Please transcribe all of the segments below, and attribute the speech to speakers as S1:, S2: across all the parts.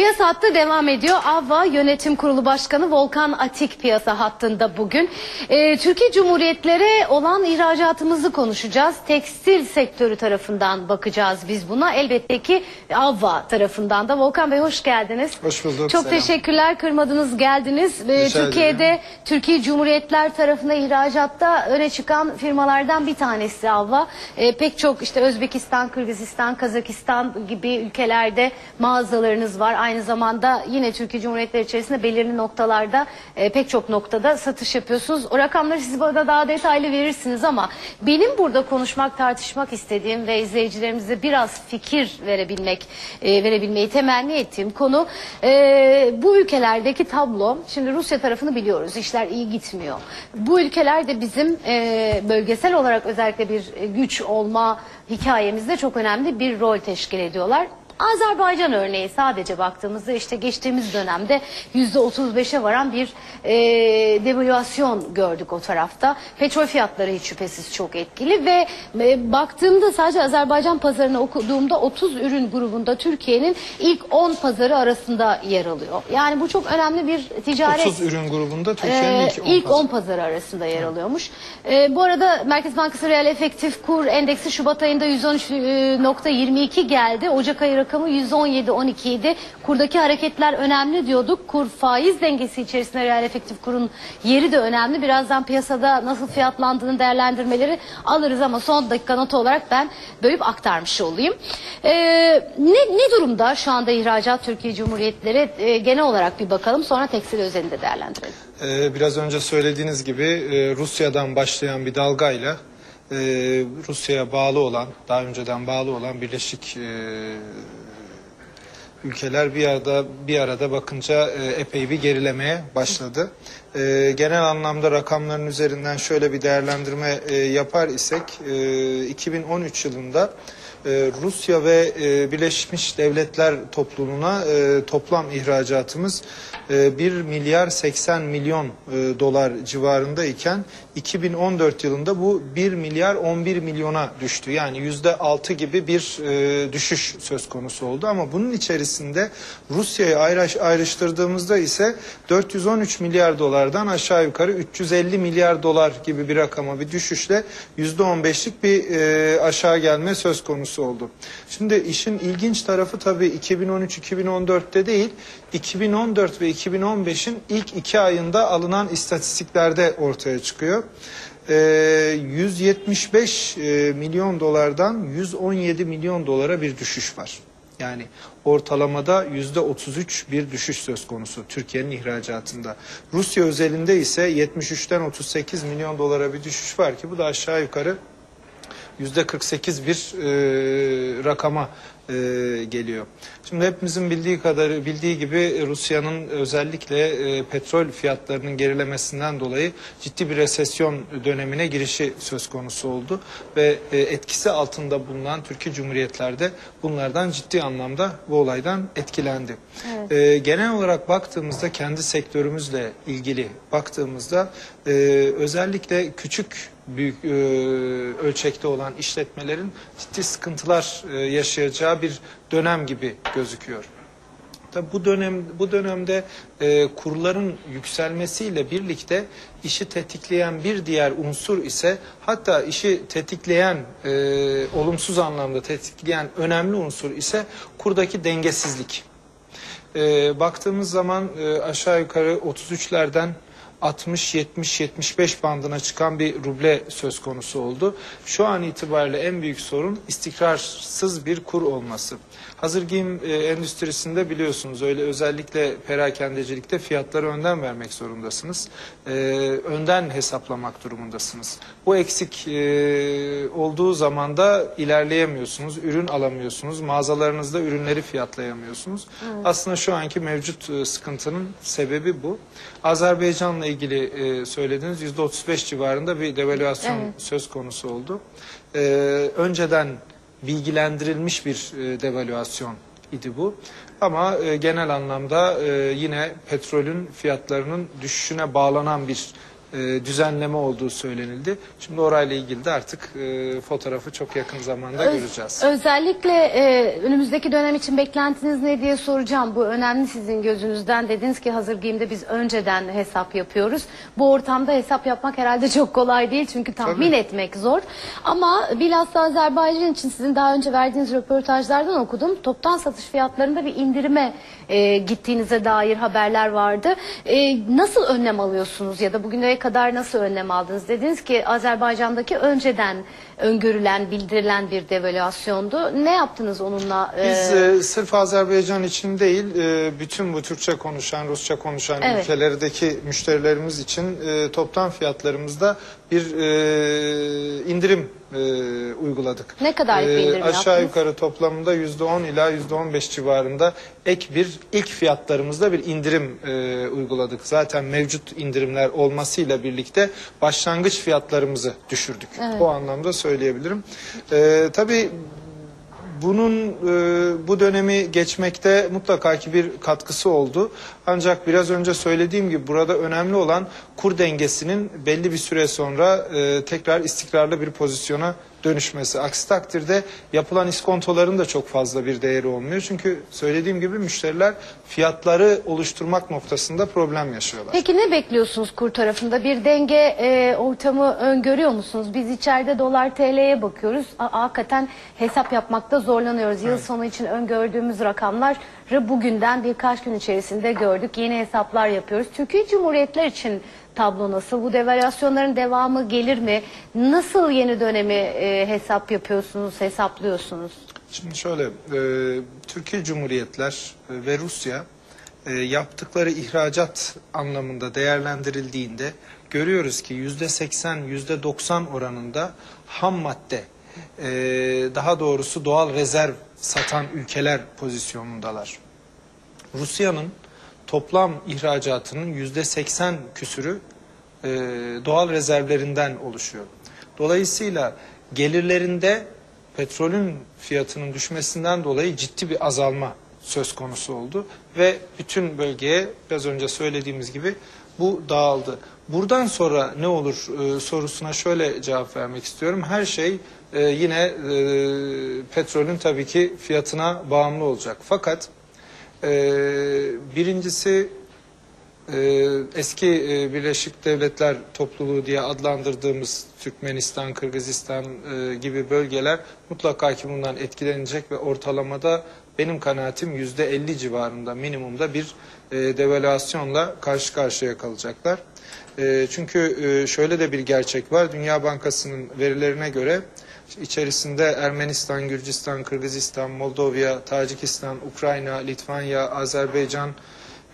S1: Piyasa hattı devam ediyor. AVA Yönetim Kurulu Başkanı Volkan Atik piyasa hattında bugün. Ee, Türkiye Cumhuriyetleri olan ihracatımızı konuşacağız. Tekstil sektörü tarafından bakacağız biz buna. Elbette ki AVA tarafından da. Volkan Bey hoş geldiniz.
S2: Hoş bulduk,
S1: Çok
S2: selam.
S1: teşekkürler kırmadınız geldiniz. Ee,
S2: Rica
S1: Türkiye'de
S2: ederim.
S1: Türkiye Cumhuriyetler tarafında ihracatta öne çıkan firmalardan bir tanesi AVA. Ee, pek çok işte Özbekistan, Kırgızistan, Kazakistan gibi ülkelerde mağazalarınız var. Aynı zamanda yine Türkiye Cumhuriyetleri içerisinde belirli noktalarda e, pek çok noktada satış yapıyorsunuz. O rakamları siz bana daha detaylı verirsiniz ama benim burada konuşmak, tartışmak istediğim ve izleyicilerimize biraz fikir verebilmek, e, verebilmeyi temenni ettiğim konu e, bu ülkelerdeki tablo. Şimdi Rusya tarafını biliyoruz. işler iyi gitmiyor. Bu ülkelerde bizim e, bölgesel olarak özellikle bir güç olma hikayemizde çok önemli bir rol teşkil ediyorlar. Azerbaycan örneği sadece baktığımızda işte geçtiğimiz dönemde yüzde 35'e varan bir e, devalüasyon gördük o tarafta. Petrol fiyatları hiç şüphesiz çok etkili ve e, baktığımda sadece Azerbaycan pazarını okuduğumda 30 ürün grubunda Türkiye'nin ilk 10 pazarı arasında yer alıyor. Yani bu çok önemli bir ticaret
S2: 30 ürün grubunda Türkiye'nin
S1: ee,
S2: ilk 10
S1: ilk
S2: pazarı.
S1: 10 pazarı arasında yer alıyormuş. Ee, bu arada Merkez Bankası reel efektif kur endeksi Şubat ayında 113.22 geldi. Ocak ayı rakamı 117.12 idi. Kurdaki hareketler önemli diyorduk. Kur faiz dengesi içerisinde reel efektif kurun yeri de önemli. Birazdan piyasada nasıl fiyatlandığını değerlendirmeleri alırız ama son dakika notu olarak ben bölüp aktarmış olayım. Ee, ne, ne durumda şu anda ihracat Türkiye Cumhuriyetleri Ee, genel olarak bir bakalım sonra tekstil özelinde değerlendirelim.
S2: Ee, biraz önce söylediğiniz gibi e, Rusya'dan başlayan bir dalgayla e, Rusya'ya bağlı olan, daha önceden bağlı olan Birleşik e, ülkeler bir arada bir arada bakınca e, epey bir gerilemeye başladı. E, genel anlamda rakamların üzerinden şöyle bir değerlendirme e, yapar isek e, 2013 yılında e, Rusya ve e, Birleşmiş Devletler topluluğuna e, toplam ihracatımız e, 1 milyar 80 milyon e, dolar civarında iken 2014 yılında bu 1 milyar 11 milyona düştü. Yani yüzde 6 gibi bir e, düşüş söz konusu oldu ama bunun içerisinde Rusya'yı ayrış, ayrıştırdığımızda ise 413 milyar dolardan aşağı yukarı 350 milyar dolar gibi bir rakama bir düşüşle yüzde 15'lik bir e, aşağı gelme söz konusu oldu. Şimdi işin ilginç tarafı tabii 2013-2014'te değil 2014 ve 2015'in ilk iki ayında alınan istatistiklerde ortaya çıkıyor. Ee, 175 e, milyon dolardan 117 milyon dolara bir düşüş var. Yani ortalamada yüzde 33 bir düşüş söz konusu Türkiye'nin ihracatında. Rusya özelinde ise 73'ten 38 milyon dolara bir düşüş var ki bu da aşağı yukarı yüzde 48 bir e, rakama e, geliyor. Şimdi hepimizin bildiği kadar bildiği gibi Rusya'nın özellikle e, petrol fiyatlarının gerilemesinden dolayı ciddi bir resesyon dönemine girişi söz konusu oldu ve e, etkisi altında bulunan Türkiye Cumhuriyetlerde bunlardan ciddi anlamda bu olaydan etkilendi. E, genel olarak baktığımızda kendi sektörümüzle ilgili baktığımızda e, özellikle küçük büyük e, ölçekte olan işletmelerin ciddi sıkıntılar e, yaşayacağı bir dönem gibi gözüküyor. Tabi bu dönem bu dönemde e, kurların yükselmesiyle birlikte işi tetikleyen bir diğer unsur ise hatta işi tetikleyen e, olumsuz anlamda tetikleyen önemli unsur ise kurdaki dengesizlik. E, baktığımız zaman e, aşağı yukarı 33'lerden 60-70-75 bandına çıkan bir ruble söz konusu oldu. Şu an itibariyle en büyük sorun istikrarsız bir kur olması. Hazır giyim e, endüstrisinde biliyorsunuz öyle özellikle perakendecilikte fiyatları önden vermek zorundasınız. E, önden hesaplamak durumundasınız. Bu eksik e, olduğu zaman da ilerleyemiyorsunuz, ürün alamıyorsunuz, mağazalarınızda ürünleri fiyatlayamıyorsunuz. Aslında şu anki mevcut e, sıkıntının sebebi bu. Azerbaycan'la ilgili e, söylediğiniz %35 civarında bir devalüasyon
S1: Evet.
S2: söz konusu oldu. E, önceden bilgilendirilmiş bir e, devalüasyon idi bu. Ama e, genel anlamda e, yine petrolün fiyatlarının düşüşüne bağlanan bir e, düzenleme olduğu söylenildi. Şimdi orayla ilgili de artık e, fotoğrafı çok yakın zamanda
S1: Öz-
S2: göreceğiz.
S1: Özellikle e, önümüzdeki dönem için beklentiniz ne diye soracağım. Bu önemli sizin gözünüzden. Dediniz ki hazır giyimde biz önceden hesap yapıyoruz. Bu ortamda hesap yapmak herhalde çok kolay değil. Çünkü tahmin
S2: Tabii.
S1: etmek zor. Ama bilhassa Azerbaycan için sizin daha önce verdiğiniz röportajlardan okudum. Toptan satış fiyatlarında bir indirime e, gittiğinize dair haberler vardı. E, nasıl önlem alıyorsunuz ya da bugüne kadar nasıl önlem aldınız? Dediniz ki Azerbaycan'daki önceden öngörülen, bildirilen bir devalüasyondu. Ne yaptınız onunla? e,
S2: Biz e, sırf Azerbaycan için değil, e, bütün bu Türkçe konuşan, Rusça konuşan
S1: Evet.
S2: ülkelerdeki müşterilerimiz için e, toptan fiyatlarımızda bir e, indirim E,
S1: Ne kadarlık bir indirim
S2: Aşağı
S1: yaptınız?
S2: yukarı toplamda %10 ila %15 civarında ek bir ilk fiyatlarımızda bir indirim e, uyguladık. Zaten mevcut indirimler olmasıyla birlikte başlangıç fiyatlarımızı düşürdük. O anlamda söyleyebilirim. E, tabii bunun e, bu dönemi geçmekte mutlaka ki bir katkısı oldu. Ancak biraz önce söylediğim gibi burada önemli olan kur dengesinin belli bir süre sonra e, tekrar istikrarlı bir pozisyona dönüşmesi. Aksi takdirde yapılan iskontoların da çok fazla bir değeri olmuyor. Çünkü söylediğim gibi müşteriler fiyatları oluşturmak noktasında problem yaşıyorlar.
S1: Peki ne bekliyorsunuz kur tarafında? Bir denge e, ortamı öngörüyor musunuz? Biz içeride dolar TL'ye bakıyoruz. A- hakikaten hesap yapmakta zorlanıyoruz. Yıl sonu için öngördüğümüz rakamları bugünden birkaç gün içerisinde gördük. Yeni hesaplar yapıyoruz. Türkiye Cumhuriyetler için tablo nasıl? Bu devalüasyonların devamı gelir mi? Nasıl yeni dönemi e, hesap yapıyorsunuz, hesaplıyorsunuz?
S2: Şimdi şöyle, e, Türkiye Cumhuriyetler e, ve Rusya e, yaptıkları ihracat anlamında değerlendirildiğinde görüyoruz ki yüzde 80, yüzde 90 oranında ham madde, e, daha doğrusu doğal rezerv satan ülkeler pozisyonundalar. Rusya'nın toplam ihracatının yüzde 80 küsürü e, doğal rezervlerinden oluşuyor. Dolayısıyla gelirlerinde petrolün fiyatının düşmesinden dolayı ciddi bir azalma söz konusu oldu ve bütün bölgeye biraz önce söylediğimiz gibi bu dağıldı. Buradan sonra ne olur e, sorusuna şöyle cevap vermek istiyorum. Her şey e, yine e, petrolün tabii ki fiyatına bağımlı olacak. Fakat birincisi ee, eski e, Birleşik Devletler topluluğu diye adlandırdığımız Türkmenistan, Kırgızistan e, gibi bölgeler mutlaka ki bundan etkilenecek ve ortalamada benim kanaatim yüzde 50 civarında minimumda bir e, devalüasyonla karşı karşıya kalacaklar. E, çünkü e, şöyle de bir gerçek var. Dünya Bankası'nın verilerine göre içerisinde Ermenistan, Gürcistan, Kırgızistan, Moldova, Tacikistan, Ukrayna, Litvanya, Azerbaycan,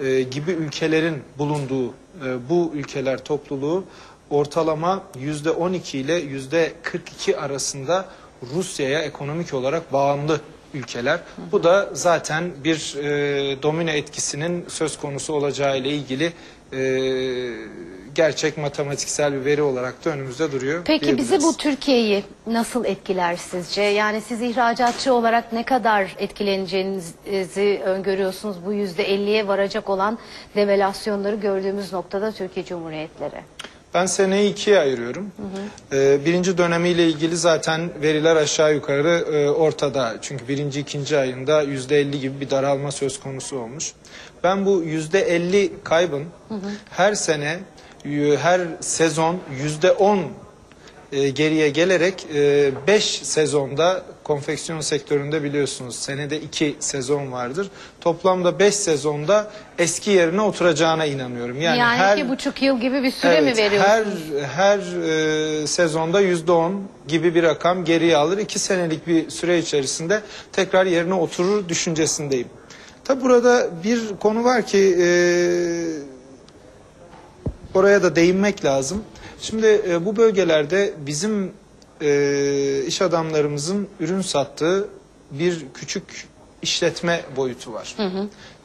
S2: e, gibi ülkelerin bulunduğu e, bu ülkeler topluluğu ortalama yüzde 12 ile yüzde 42 arasında Rusya'ya ekonomik olarak bağımlı ülkeler. Bu da zaten bir e, domine etkisinin söz konusu olacağı ile ilgili e, gerçek matematiksel bir veri olarak da önümüzde duruyor.
S1: Peki bizi bu Türkiye'yi nasıl etkiler sizce? Yani siz ihracatçı olarak ne kadar etkileneceğinizi öngörüyorsunuz bu yüzde 50'ye varacak olan devalüasyonları gördüğümüz noktada Türkiye Cumhuriyetleri?
S2: Ben seneyi ikiye ayırıyorum. Ee, birinci dönemiyle ilgili zaten veriler aşağı yukarı e, ortada. Çünkü birinci, ikinci ayında yüzde elli gibi bir daralma söz konusu olmuş. Ben bu yüzde elli kaybın her sene, her sezon yüzde on e, geriye gelerek 5 sezonda konfeksiyon sektöründe biliyorsunuz senede 2 sezon vardır. Toplamda 5 sezonda eski yerine oturacağına inanıyorum. Yani,
S1: Yani,
S2: her
S1: iki buçuk yıl gibi bir süre mi
S2: Evet,
S1: veriyorsunuz?
S2: Her her e, sezonda yüzde on gibi bir rakam geriye alır. İki senelik bir süre içerisinde tekrar yerine oturur düşüncesindeyim. Tabi burada bir konu var ki e, oraya da değinmek lazım. Şimdi e, bu bölgelerde bizim e, iş adamlarımızın ürün sattığı bir küçük işletme boyutu var.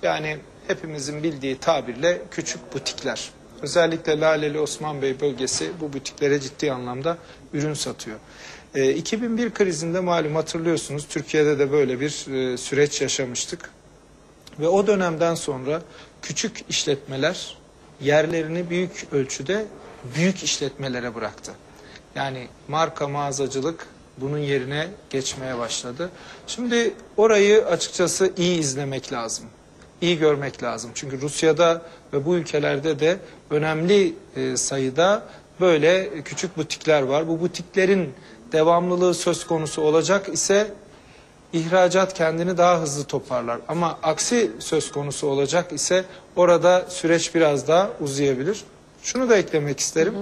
S2: Yani hepimizin bildiği tabirle küçük butikler. Özellikle Laleli Osman Bey bölgesi bu butiklere ciddi anlamda ürün satıyor. E, 2001 krizinde malum hatırlıyorsunuz Türkiye'de de böyle bir e, süreç yaşamıştık. Ve o dönemden sonra küçük işletmeler yerlerini büyük ölçüde büyük işletmelere bıraktı. Yani marka mağazacılık bunun yerine geçmeye başladı. Şimdi orayı açıkçası iyi izlemek lazım. İyi görmek lazım. Çünkü Rusya'da ve bu ülkelerde de önemli e, sayıda böyle küçük butikler var. Bu butiklerin devamlılığı söz konusu olacak ise ihracat kendini daha hızlı toparlar. Ama aksi söz konusu olacak ise orada süreç biraz daha uzayabilir. Şunu da eklemek isterim.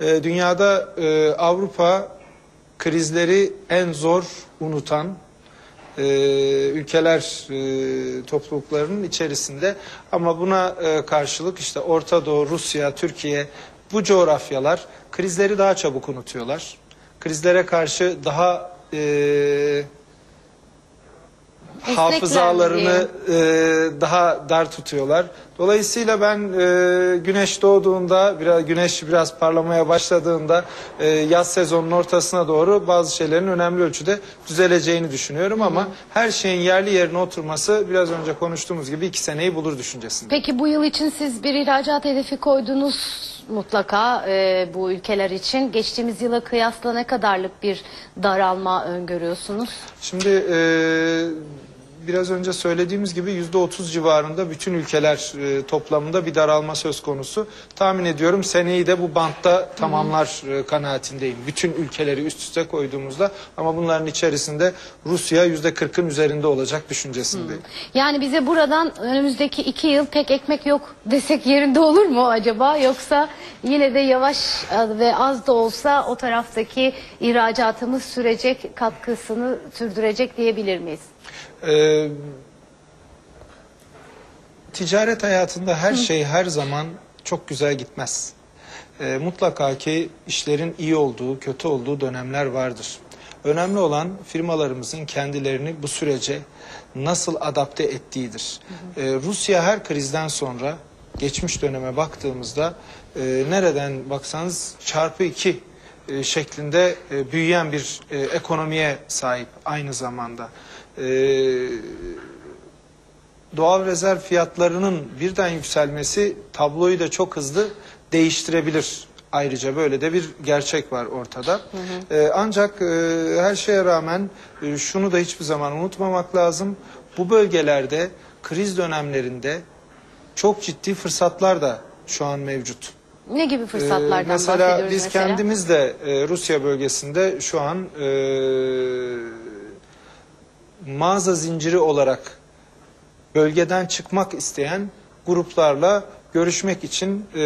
S2: Ee, dünyada e, Avrupa krizleri en zor unutan e, ülkeler e, topluluklarının içerisinde ama buna e, karşılık işte Orta Doğu, Rusya, Türkiye bu coğrafyalar krizleri daha çabuk unutuyorlar. Krizlere karşı daha e, hafızalarını e, daha dar tutuyorlar. Dolayısıyla ben e, güneş doğduğunda, biraz güneş biraz parlamaya başladığında e, yaz sezonunun ortasına doğru bazı şeylerin önemli ölçüde düzeleceğini düşünüyorum ama her şeyin yerli yerine oturması biraz önce konuştuğumuz gibi iki seneyi bulur düşüncesinde.
S1: Peki bu yıl için siz bir ihracat hedefi koydunuz mutlaka e, bu ülkeler için. Geçtiğimiz yıla kıyasla ne kadarlık bir daralma öngörüyorsunuz?
S2: Şimdi e, biraz önce söylediğimiz gibi yüzde otuz civarında bütün ülkeler e, toplamında bir daralma söz konusu. Tahmin ediyorum seneyi de bu bantta tamamlar e, kanaatindeyim. Bütün ülkeleri üst üste koyduğumuzda ama bunların içerisinde Rusya yüzde kırkın üzerinde olacak düşüncesindeyim.
S1: Yani bize buradan önümüzdeki iki yıl pek ekmek yok desek yerinde olur mu acaba? Yoksa yine de yavaş e, ve az da olsa o taraftaki ihracatımız sürecek, katkısını sürdürecek diyebilir miyiz?
S2: Ee, ticaret hayatında her şey her zaman çok güzel gitmez. Ee, mutlaka ki işlerin iyi olduğu, kötü olduğu dönemler vardır. Önemli olan firmalarımızın kendilerini bu sürece nasıl adapte ettiğidir. Ee, Rusya her krizden sonra geçmiş döneme baktığımızda e, nereden baksanız çarpı iki e, şeklinde e, büyüyen bir e, ekonomiye sahip aynı zamanda. E, doğal rezerv fiyatlarının birden yükselmesi tabloyu da çok hızlı değiştirebilir. Ayrıca böyle de bir gerçek var ortada. E, ancak e, her şeye rağmen e, şunu da hiçbir zaman unutmamak lazım. Bu bölgelerde kriz dönemlerinde çok ciddi fırsatlar da şu an mevcut.
S1: Ne gibi
S2: Ee,
S1: fırsatlardan
S2: mesela
S1: bahsediyoruz
S2: biz
S1: mesela?
S2: kendimiz de e, Rusya bölgesinde şu an e, mağaza zinciri olarak bölgeden çıkmak isteyen gruplarla görüşmek için e,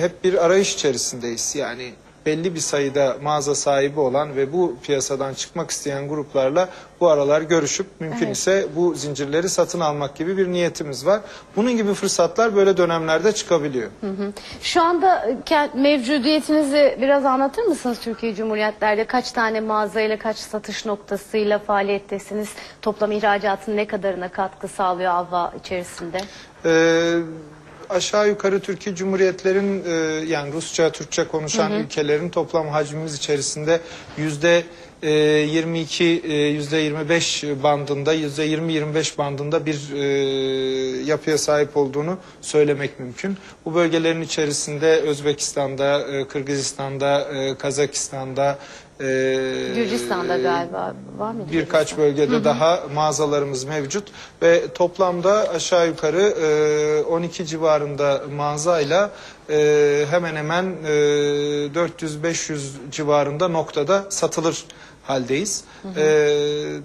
S2: hep bir arayış içerisindeyiz. Yani belli bir sayıda mağaza sahibi olan ve bu piyasadan çıkmak isteyen gruplarla bu aralar görüşüp mümkün
S1: Evet.
S2: ise bu zincirleri satın almak gibi bir niyetimiz var. Bunun gibi fırsatlar böyle dönemlerde çıkabiliyor.
S1: Şu anda e, mevcudiyetinizi biraz anlatır mısınız Türkiye Cumhuriyetler'de? Kaç tane mağazayla, kaç satış noktasıyla faaliyettesiniz? Toplam ihracatın ne kadarına katkı sağlıyor Avva içerisinde?
S2: Ee, aşağı yukarı Türkiye Cumhuriyetlerin e, yani Rusça, Türkçe konuşan ülkelerin toplam hacmimiz içerisinde yüzde e, 22, e, yüzde 25 bandında, yüzde 20-25 bandında bir e, yapıya sahip olduğunu söylemek mümkün. Bu bölgelerin içerisinde Özbekistan'da, e, Kırgızistan'da, e, Kazakistan'da, e,
S1: Gürcistan'da galiba. Var mı?
S2: birkaç bölgede daha mağazalarımız mevcut. Ve toplamda aşağı yukarı e, 12 civarında mağazayla e, hemen hemen e, 400-500 civarında noktada satılır haldeyiz. E,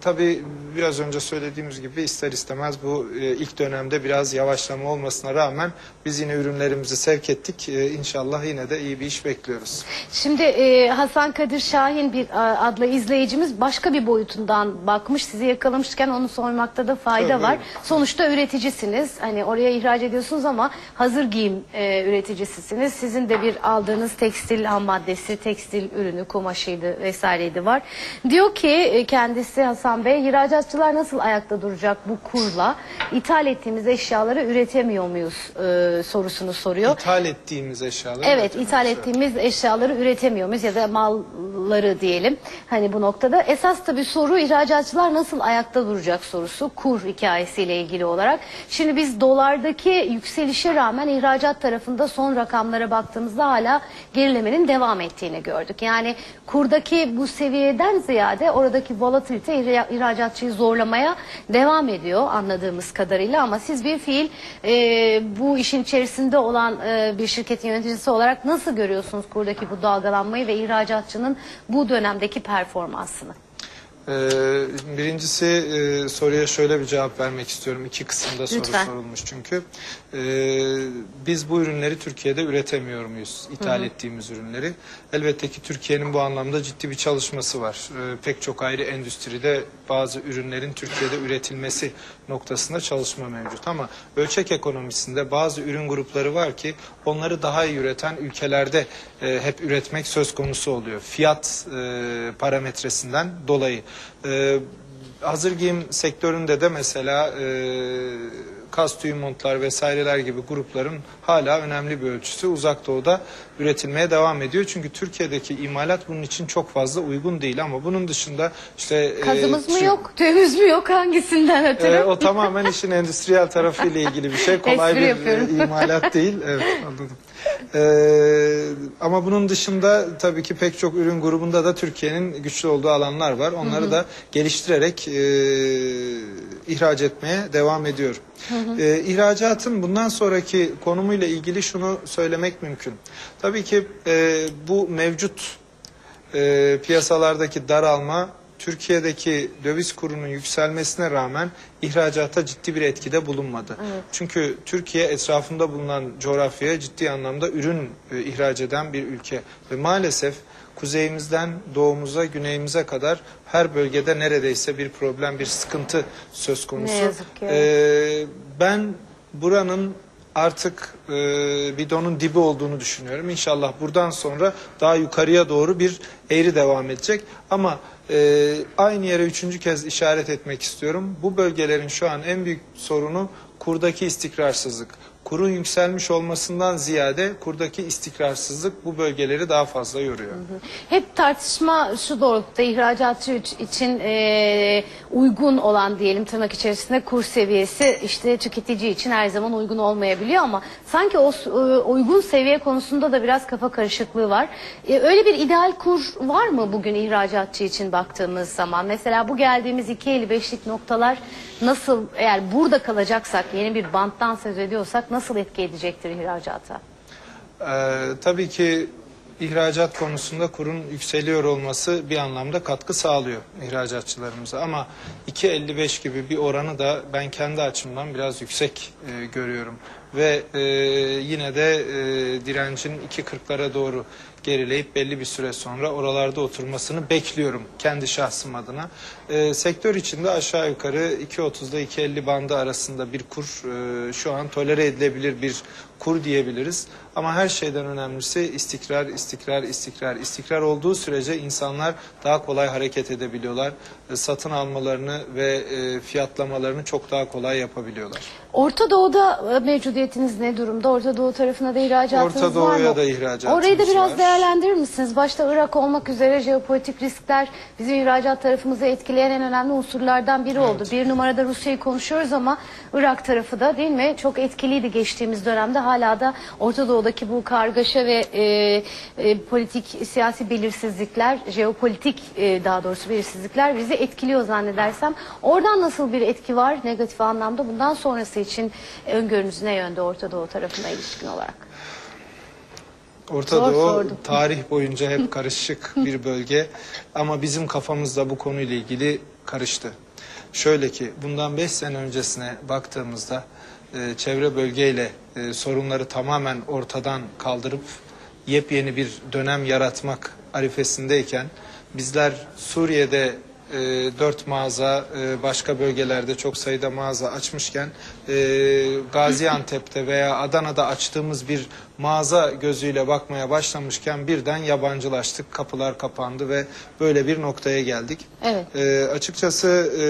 S2: tabii biraz önce söylediğimiz gibi ister istemez bu e, ilk dönemde biraz yavaşlama olmasına rağmen biz yine ürünlerimizi sevk ettik. E, inşallah yine de iyi bir iş bekliyoruz.
S1: Şimdi e, Hasan Kadir Şahin bir adlı izleyicimiz başka bir boyutundan bakmış. Sizi yakalamışken onu sormakta da fayda
S2: Tabii.
S1: var. Sonuçta üreticisiniz. Hani oraya ihraç ediyorsunuz ama hazır giyim e, üreticisisiniz. Sizin de bir aldığınız tekstil ham maddesi, tekstil ürünü, kumaşıydı vesaireydi var. Diyor ki e, kendisi Hasan Bey, ihracatçılar nasıl ayakta duracak bu kurla? İthal ettiğimiz eşyaları üretemiyor muyuz e, sorusunu soruyor.
S2: İthal ettiğimiz eşyalar.
S1: Evet, ithal ettiğimiz eşyaları üretemiyor muyuz ya da malları diyelim. Hani bu noktada esas tabii soru ihracatçılar nasıl ayakta duracak sorusu kur hikayesiyle ilgili olarak. Şimdi biz dolardaki yükselişe rağmen ihracat tarafında son rakamlara baktığımızda hala gerilemenin devam ettiğini gördük. Yani kurdaki bu seviyeden ziyade oradaki volatilite ihra- ihracatçıyı zorlamaya devam ediyor anladığımız kadarıyla ama siz bir fiil e, bu işin içerisinde olan e, bir şirketin yöneticisi olarak nasıl görüyorsunuz kurdaki bu dalgalanmayı ve ihracatçının bu dönemdeki performansını?
S2: Ee, birincisi e, soruya şöyle bir cevap vermek istiyorum. İki kısımda soru
S1: Lütfen.
S2: sorulmuş çünkü. Ee, biz bu ürünleri Türkiye'de üretemiyor muyuz? İthal ettiğimiz ürünleri. Elbette ki Türkiye'nin bu anlamda ciddi bir çalışması var. Ee, pek çok ayrı endüstride bazı ürünlerin Türkiye'de üretilmesi noktasında çalışma mevcut. Ama ölçek ekonomisinde bazı ürün grupları var ki onları daha iyi üreten ülkelerde e, hep üretmek söz konusu oluyor. Fiyat e, parametresinden dolayı. E, hazır giyim sektöründe de mesela e, kas tüyü montlar vesaireler gibi grupların hala önemli bir ölçüsü uzak doğuda üretilmeye devam ediyor. Çünkü Türkiye'deki imalat bunun için çok fazla uygun değil ama bunun dışında işte e,
S1: Kazımız mı
S2: Türk-
S1: yok, tüyümüz mü yok hangisinden ötürü?
S2: ee, o tamamen işin endüstriyel tarafı ile ilgili bir şey. Kolay
S1: Espri
S2: bir
S1: yapıyorum.
S2: e, imalat değil. Evet anladım. Ee, ama bunun dışında tabii ki pek çok ürün grubunda da Türkiye'nin güçlü olduğu alanlar var. Onları da geliştirerek e, ihraç etmeye devam ediyor. Ee, ihracatın bundan sonraki konumuyla ilgili şunu söylemek mümkün. Tabii ki e, bu mevcut e, piyasalardaki daralma Türkiye'deki döviz kurunun yükselmesine rağmen ihracata ciddi bir etkide bulunmadı. Çünkü Türkiye etrafında bulunan coğrafyaya ciddi anlamda ürün e, ihraç eden bir ülke ve maalesef kuzeyimizden doğumuza, güneyimize kadar her bölgede neredeyse bir problem, bir sıkıntı söz konusu.
S1: Ne yazık ki.
S2: Ee, ben buranın artık e, bidonun dibi olduğunu düşünüyorum. İnşallah buradan sonra daha yukarıya doğru bir eğri devam edecek. Ama e, aynı yere üçüncü kez işaret etmek istiyorum. Bu bölgelerin şu an en büyük sorunu kurdaki istikrarsızlık. Kurun yükselmiş olmasından ziyade kurdaki istikrarsızlık bu bölgeleri daha fazla yoruyor.
S1: Hep tartışma şu doğrultuda ihracatçı için e, uygun olan diyelim tırnak içerisinde kur seviyesi işte tüketici için her zaman uygun olmayabiliyor ama sanki o e, uygun seviye konusunda da biraz kafa karışıklığı var. E, öyle bir ideal kur var mı bugün ihracatçı için baktığımız zaman? Mesela bu geldiğimiz 2.55'lik noktalar nasıl eğer burada kalacaksak yeni bir banttan söz ediyorsak nasıl etki edecektir ihracata?
S2: Ee, tabii ki ihracat konusunda kurun yükseliyor olması bir anlamda katkı sağlıyor ihracatçılarımıza. Ama 2.55 gibi bir oranı da ben kendi açımdan biraz yüksek e, görüyorum. Ve e, yine de e, direncin 2.40'lara doğru gerileyip belli bir süre sonra oralarda oturmasını bekliyorum kendi şahsım adına. E, sektör içinde aşağı yukarı 2.30 ile 2.50 bandı arasında bir kur e, şu an tolere edilebilir bir kur diyebiliriz. Ama her şeyden önemlisi istikrar, istikrar, istikrar. İstikrar olduğu sürece insanlar daha kolay hareket edebiliyorlar. E, Satın almalarını ve e, fiyatlamalarını çok daha kolay yapabiliyorlar.
S1: Orta Doğu'da e, mevcudiyetiniz ne durumda? Orta Doğu tarafına da ihracatınız
S2: Orta
S1: var mı?
S2: Doğu'ya da ihracatımız
S1: Orayı da biraz
S2: var.
S1: Değerlendirir misiniz? Başta Irak olmak üzere jeopolitik riskler bizim ihracat tarafımızı etkileyen en önemli unsurlardan biri oldu. Bir numarada Rusya'yı konuşuyoruz ama Irak tarafı da değil mi? Çok etkiliydi geçtiğimiz dönemde. Hala da Orta Doğu'daki bu kargaşa ve e, e, politik, siyasi belirsizlikler, jeopolitik e, daha doğrusu belirsizlikler bizi etkiliyor zannedersem. Oradan nasıl bir etki var negatif anlamda? Bundan sonrası için öngörünüz ne yönde Orta Doğu tarafına ilişkin olarak?
S2: Orta
S1: Zor
S2: Doğu
S1: sordum.
S2: tarih boyunca hep karışık bir bölge ama bizim kafamızda bu konuyla ilgili karıştı. Şöyle ki bundan 5 sene öncesine baktığımızda e, çevre bölgeyle e, sorunları tamamen ortadan kaldırıp yepyeni bir dönem yaratmak arifesindeyken bizler Suriye'de e, 4 mağaza e, başka bölgelerde çok sayıda mağaza açmışken e, Gaziantep'te veya Adana'da açtığımız bir mağaza gözüyle bakmaya başlamışken birden yabancılaştık. Kapılar kapandı ve böyle bir noktaya geldik.
S1: Evet.
S2: E, açıkçası e,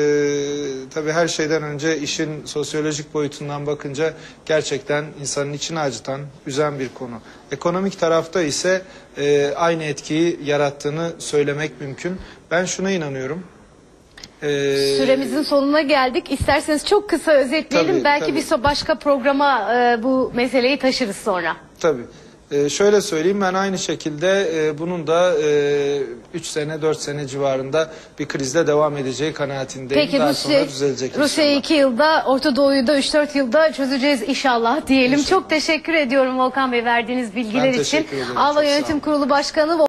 S2: tabii her şeyden önce işin sosyolojik boyutundan bakınca gerçekten insanın içini acıtan, üzen bir konu. Ekonomik tarafta ise e, aynı etkiyi yarattığını söylemek mümkün. Ben şuna inanıyorum. E,
S1: Süremizin sonuna geldik. İsterseniz çok kısa özetleyelim.
S2: Tabii,
S1: Belki
S2: tabii.
S1: bir so- başka programa e, bu meseleyi taşırız sonra.
S2: Tabii. Ee, şöyle söyleyeyim ben aynı şekilde e, bunun da 3 sene 4 sene civarında bir krizle devam edeceği kanaatindeyim.
S1: Peki
S2: Daha
S1: Rusya,
S2: sonra düzelecek
S1: Rusya'yı
S2: inşallah.
S1: 2 yılda, Orta Doğu'yu da 3-4 yılda çözeceğiz inşallah diyelim.
S2: İnşallah.
S1: Çok teşekkür ediyorum Volkan Bey verdiğiniz bilgiler
S2: Ben
S1: için.
S2: ederim. Sağ
S1: Yönetim. Kurulu Başkanı